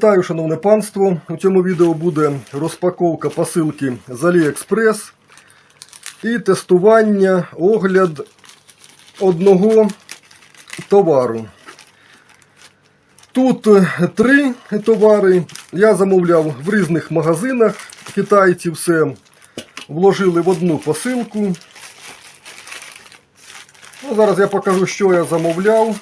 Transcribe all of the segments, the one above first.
Вітаю, шановне панство. У цьому відео буде розпаковка посилки з AliExpress і тестування, огляд одного товару. Тут е, три товари. Я замовляв в різних магазинах. Китайці все вложили в одну посилку. Ну, зараз я покажу, що я замовляв.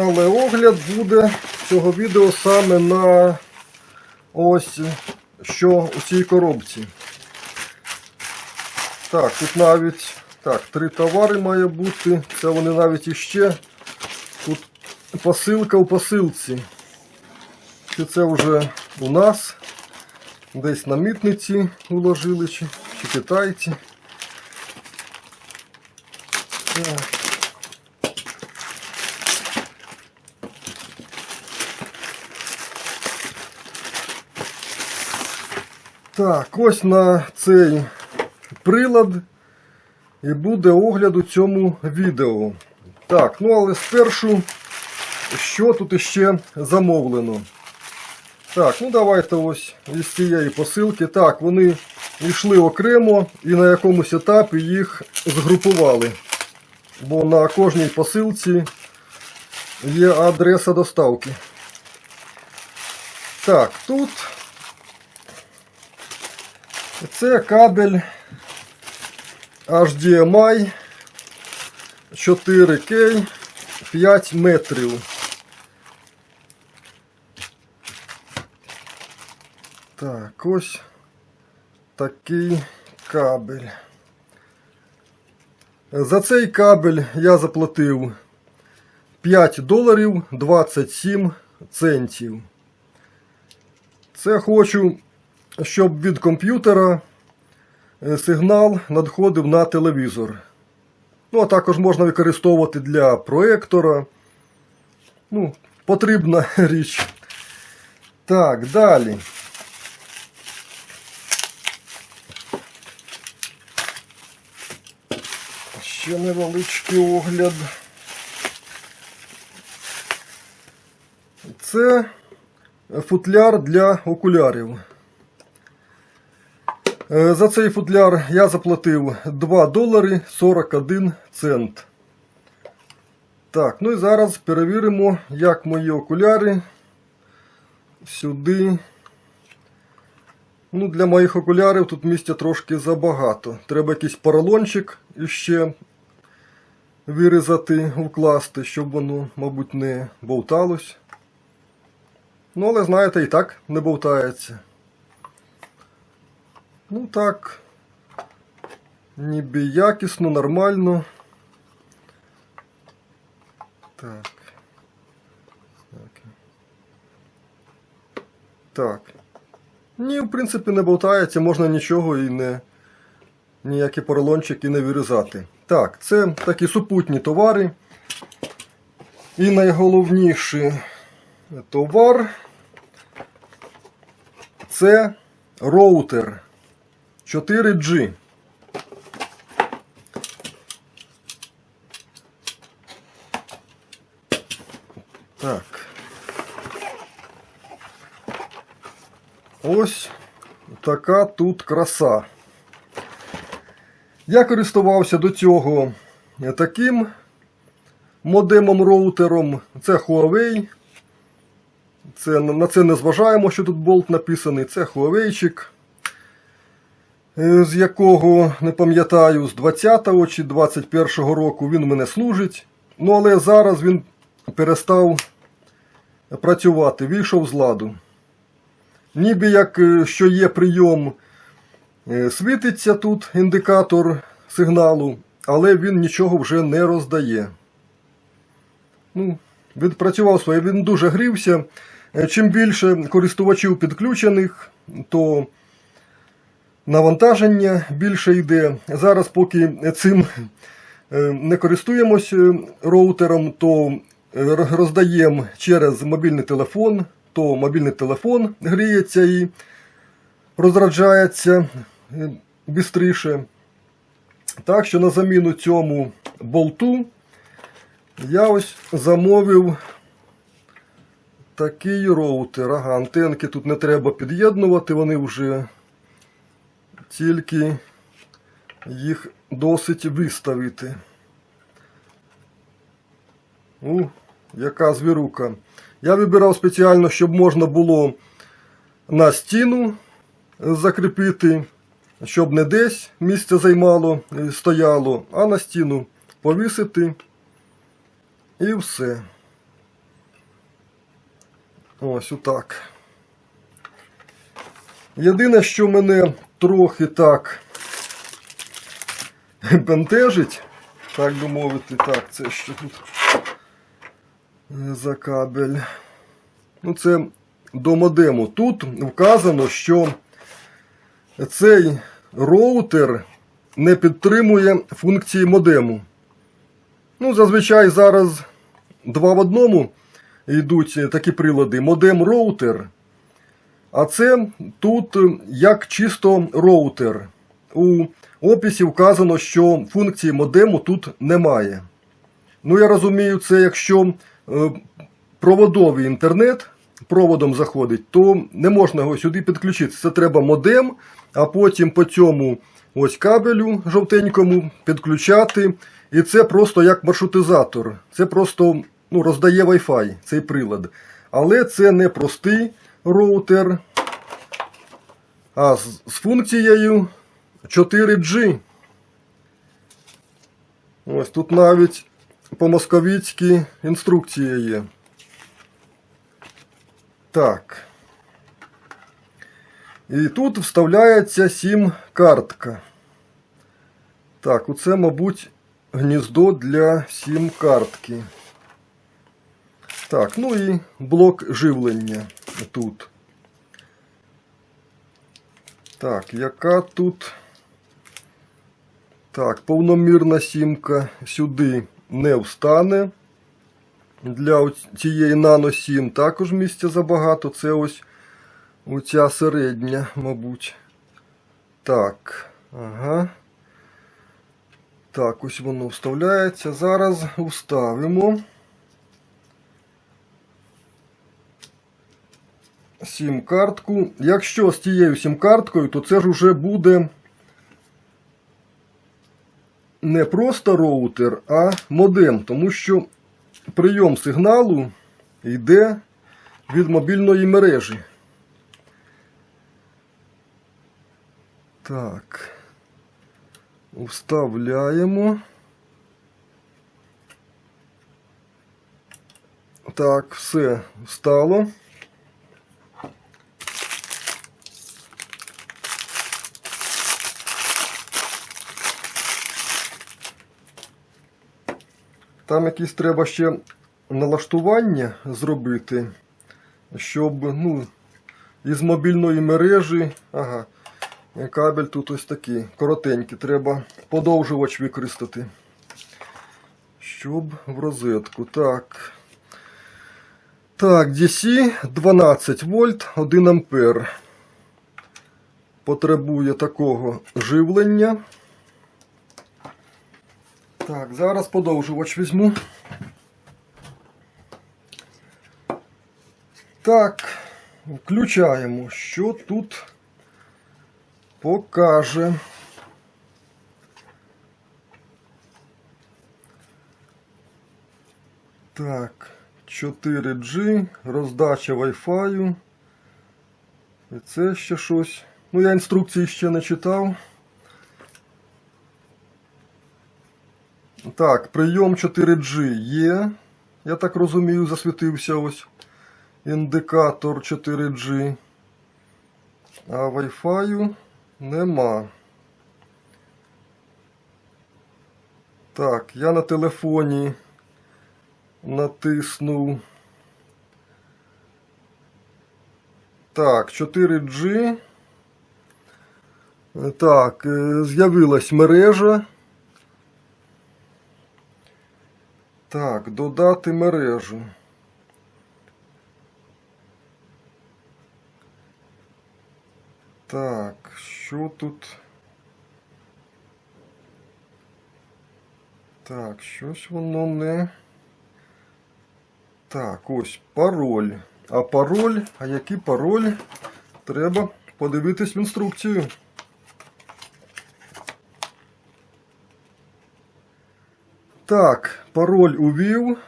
Але огляд буде цього відео саме на ось що у цій коробці. Так, тут навіть так, три товари має бути. Це вони навіть іще. Тут посилка у посилці. Чи це вже у нас? Десь на митниці уложили, чи, чи китайці. Так. Так, ось на цей прилад і буде огляд у цьому відео. Так, ну але спершу, що тут іще замовлено? Так, ну давайте ось із цієї посилки. Так, вони йшли окремо і на якомусь етапі їх згрупували. Бо на кожній посилці є адреса доставки. Так, тут це кабель HDMI 4K 5 метрів. Так, ось такий кабель. За цей кабель я заплатив 5 доларів 27 центів. Це хочу щоб від комп'ютера е, сигнал надходив на телевізор. Ну, а також можна використовувати для проектора. Ну, потрібна річ. Так, далі. Ще невеличкий огляд. Це футляр для окулярів. Е, За цей футляр я заплатив 2 долари 41 цент. Так, ну і зараз перевіримо, як мої окуляри сюди. Ну, Для моїх окулярів тут місця трошки забагато. Треба якийсь поролончик іще вирізати, вкласти, щоб воно, мабуть, не болталось. Ну, але знаєте, і так не болтається. Ну так, ніби якісно, нормально. Так. Так. Ні, в принципі, не болтається, можна нічого і не ніякі поролончики не вирізати. Так, це такі супутні товари. І найголовніший товар це роутер. 4G. Так. Ось така тут краса. Я користувався до цього таким модемом роутером. Це Huawei. Це, на це не зважаємо, що тут болт написаний. Це Huawei-чик. Е, з якого не пам'ятаю, з 20-го чи 21-го року він мене служить. Ну, але зараз він перестав працювати, вийшов з ладу. Ніби як е, що є прийом, е, світиться тут індикатор сигналу, але він нічого вже не роздає. Ну, Відпрацював своє, він дуже грівся. Чим більше користувачів підключених, то навантаження більше йде. Зараз, поки цим е, не користуємось е, роутером, то е, роздаємо через мобільний телефон, то мобільний телефон гріється і розраджається швидше. Так що на заміну цьому болту я ось замовив такий роутер. Ага, антенки тут не треба під'єднувати, вони вже тільки їх досить виставити. У, яка звірука. Я вибирав спеціально, щоб можна було на стіну закріпити, щоб не десь місце займало, е, стояло, а на стіну повісити і все. Ось отак. Єдине, що мене трохи так бентежить, так би мовити, так, це що тут за кабель. Ну, це до модему. Тут вказано, що цей роутер не підтримує функції модему. Ну, зазвичай зараз два в одному йдуть такі прилади. Модем роутер. А це тут як чисто роутер. У описі вказано, що функції модему тут немає. Ну, я розумію, це якщо е, проводовий інтернет проводом заходить, то не можна його сюди підключити. Це треба модем, а потім по цьому ось кабелю жовтенькому підключати. І це просто як маршрутизатор. Це просто ну, роздає Wi-Fi, цей прилад. Але це не простий роутер, а з, з функцією 4G. Ось тут навіть по-московіцьки інструкція є. Так. І тут вставляється сім-картка. Так, оце, мабуть, гніздо для сім-картки. Так, ну і блок живлення тут. Так, яка тут. Так, повномірна сімка сюди не встане. Для цієї Nano 7 також місця забагато. Це ось оця середня, мабуть. Так, ага. Так, ось воно вставляється. Зараз вставимо. Сім-картку. Якщо з тією сім-карткою, то це ж уже буде не просто роутер, а модем, тому що прийом сигналу йде від мобільної мережі. Так. Вставляємо. Так, все встало. Там якісь треба ще налаштування зробити, щоб ну, із мобільної мережі. Ага, кабель тут ось такий, коротенький, треба подовжувач використати. Щоб в розетку. Так. Так, DC 12 вольт, 1 ампер. Потребує такого живлення. Так, зараз подовжувач візьму. Так, включаємо, що тут покаже. Так, 4G, роздача Wi-Fi. І це ще щось. Ну, я інструкції ще не читав. Так, прийом 4G є. Я так розумію, засвітився ось індикатор 4G. А Wi-Fi нема. Так, я на телефоні натиснув. Так, 4G. Так, е, з'явилась мережа. Так, додати мережу. Так, що тут? Так, щось воно не. Так, ось пароль. А пароль, а який пароль? Треба подивитись в інструкцію. Так, пароль увів.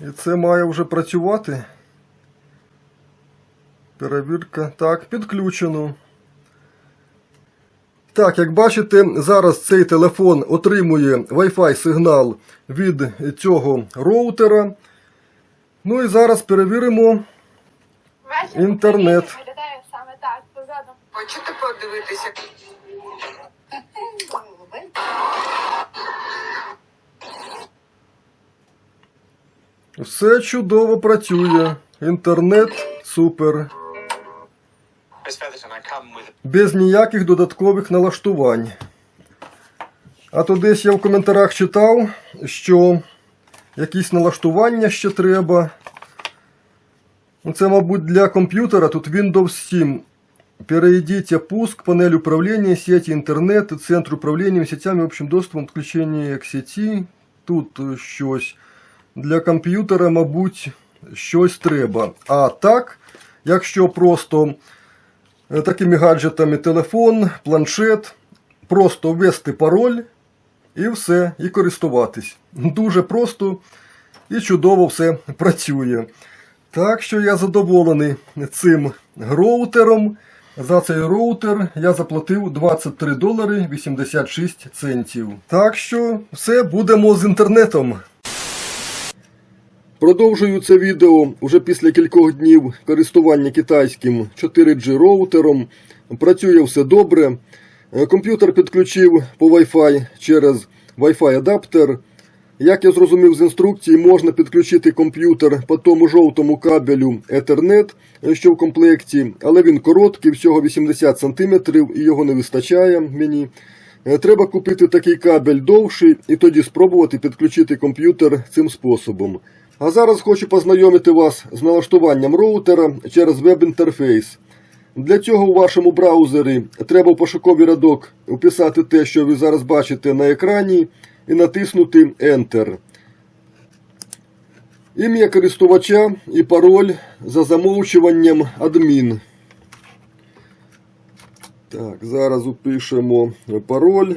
І це має вже працювати. Перевірка. Так, підключено. Так, як бачите, зараз цей телефон отримує Wi-Fi сигнал від цього роутера. Ну і зараз перевіримо. Інтернет. Виглядає саме так позаду. Хочете подивитися? Все чудово працює. Інтернет супер. Без ніяких додаткових налаштувань. А то десь я в коментарях читав, що якісь налаштування ще треба. Ну, Це, мабуть, для комп'ютера. Тут Windows 7. Перейдите пуск, панель управления, сети интернет, центр управления сетями, общим доступом, підключення к сеті. Тут щось. Для комп'ютера, мабуть, щось треба. А так, якщо просто е, такими гаджетами телефон, планшет, просто ввести пароль і все, і користуватись. Дуже просто і чудово все працює. Так що я задоволений цим роутером. За цей роутер я заплатив 23 долари 86 центів. Так що все будемо з інтернетом. Продовжую це відео уже після кількох днів користування китайським 4G роутером. Працює все добре. Е, Комп'ютер підключив по Wi-Fi через Wi-Fi адаптер. Як я зрозумів з інструкції, можна підключити комп'ютер по тому жовтому кабелю Ethernet, е, що в комплекті, але він короткий, всього 80 см і його не вистачає мені. Е, Треба купити такий кабель довший і тоді спробувати підключити комп'ютер цим способом. А зараз хочу познайомити вас з налаштуванням роутера через веб-інтерфейс. Для цього у вашому браузері треба в пошуковий рядок вписати те, що ви зараз бачите на екрані, і натиснути Enter. Ім'я користувача і пароль за замовчуванням адмін. Так, зараз упишемо пароль.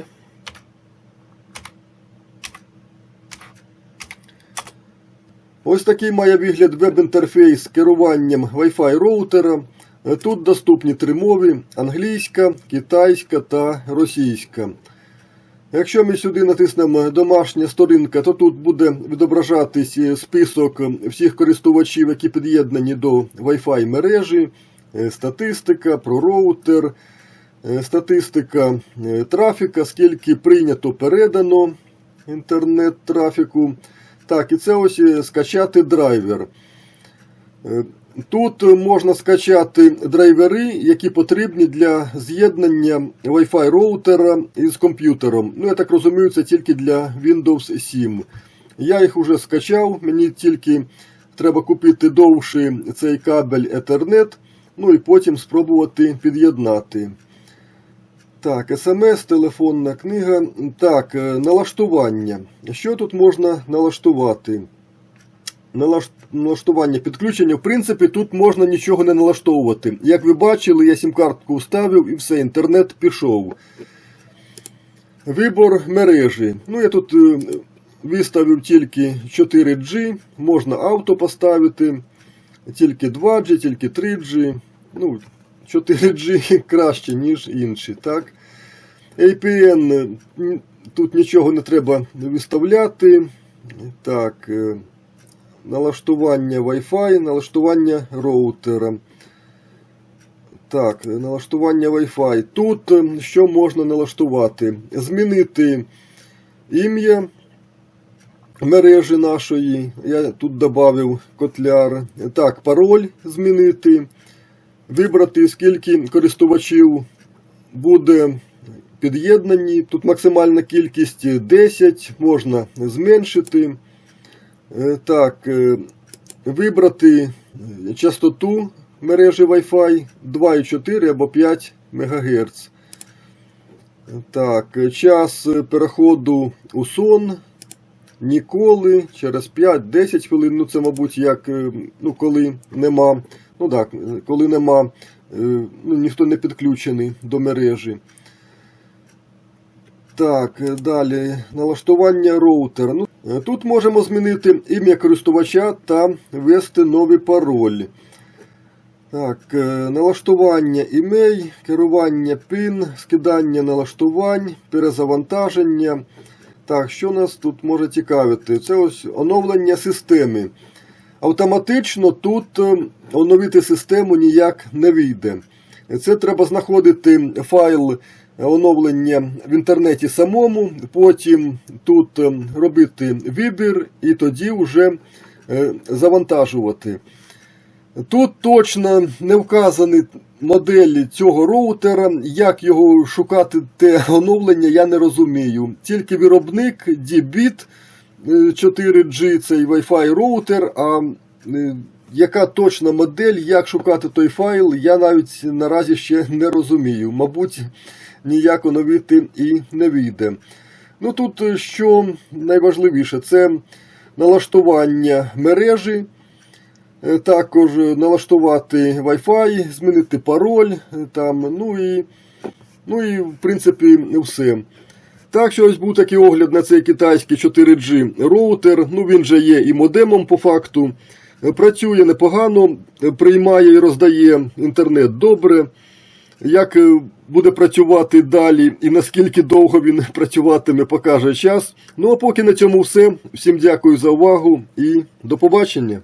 Ось такий має вигляд веб-інтерфейс з керуванням Wi-Fi роутера. Тут доступні три мови: англійська, китайська та російська. Якщо ми сюди натиснемо домашня сторінка, то тут буде відображатись список всіх користувачів, які під'єднані до Wi-Fi мережі, е, статистика про роутер, е, статистика е, трафіка, скільки прийнято передано інтернет-трафіку. Так, і це ось е, скачати драйвер. Е, Тут можна скачати драйвери, які потрібні для з'єднання Wi-Fi роутера із комп'ютером. Ну, я так розумію, це тільки для Windows 7. Я їх вже скачав, мені тільки треба купити довший цей кабель Ethernet, ну і потім спробувати під'єднати. Так, смс, телефонна книга. Так, е, налаштування. Що тут можна налаштувати? Налаштування підключення. В принципі, тут можна нічого не налаштовувати. Як ви бачили, я сім-картку вставив і все, інтернет пішов. Вибор мережі. Ну, я тут е, виставив тільки 4G, можна авто поставити, тільки 2G, тільки 3G. Ну, 4G краще, ніж інші. так. APN, тут нічого не треба виставляти. Так, е, налаштування Wi-Fi, налаштування роутера. Так, налаштування Wi-Fi. Тут е, що можна налаштувати? Змінити ім'я мережі нашої. Я тут додав котляр. Так, пароль змінити. Вибрати, скільки користувачів буде під'єднані. Тут максимальна кількість 10, можна зменшити. Е, Так, е, вибрати частоту мережі Wi-Fi 2,4 або 5 МГц. Так, час переходу у сон ніколи, через 5-10 хвилин, ну це, мабуть, як е, ну, коли нема. Ну так, коли нема, е, ну, ніхто не підключений до мережі. Так, е, далі налаштування роутера. Ну, е, тут можемо змінити ім'я користувача та ввести новий пароль. Так, налаштування імей, керування PIN, скидання налаштувань, перезавантаження. Так, що нас тут може цікавити? Це ось оновлення системи. Автоматично тут е, оновити систему ніяк не вийде. Це треба знаходити файл оновлення в інтернеті самому, потім тут е, робити вибір і тоді вже е, завантажувати. Тут точно не вказані моделі цього роутера. Як його шукати те оновлення, я не розумію. Тільки виробник е, 4G, цей Wi-Fi роутер. А е, яка точна модель, як шукати той файл, я навіть наразі ще не розумію. Мабуть, ніяк оновити і не вийде. Ну тут е, що найважливіше, це налаштування мережі. Е, Також налаштувати Wi-Fi, змінити пароль, е, там, ну і, ну і в принципі все. Так що ось був такий огляд на цей китайський 4G роутер. Ну він же є і модемом по факту. Працює непогано, приймає і роздає інтернет добре. Як е, буде працювати далі і наскільки довго він працюватиме, покаже час. Ну а поки на цьому все. Всім дякую за увагу і до побачення.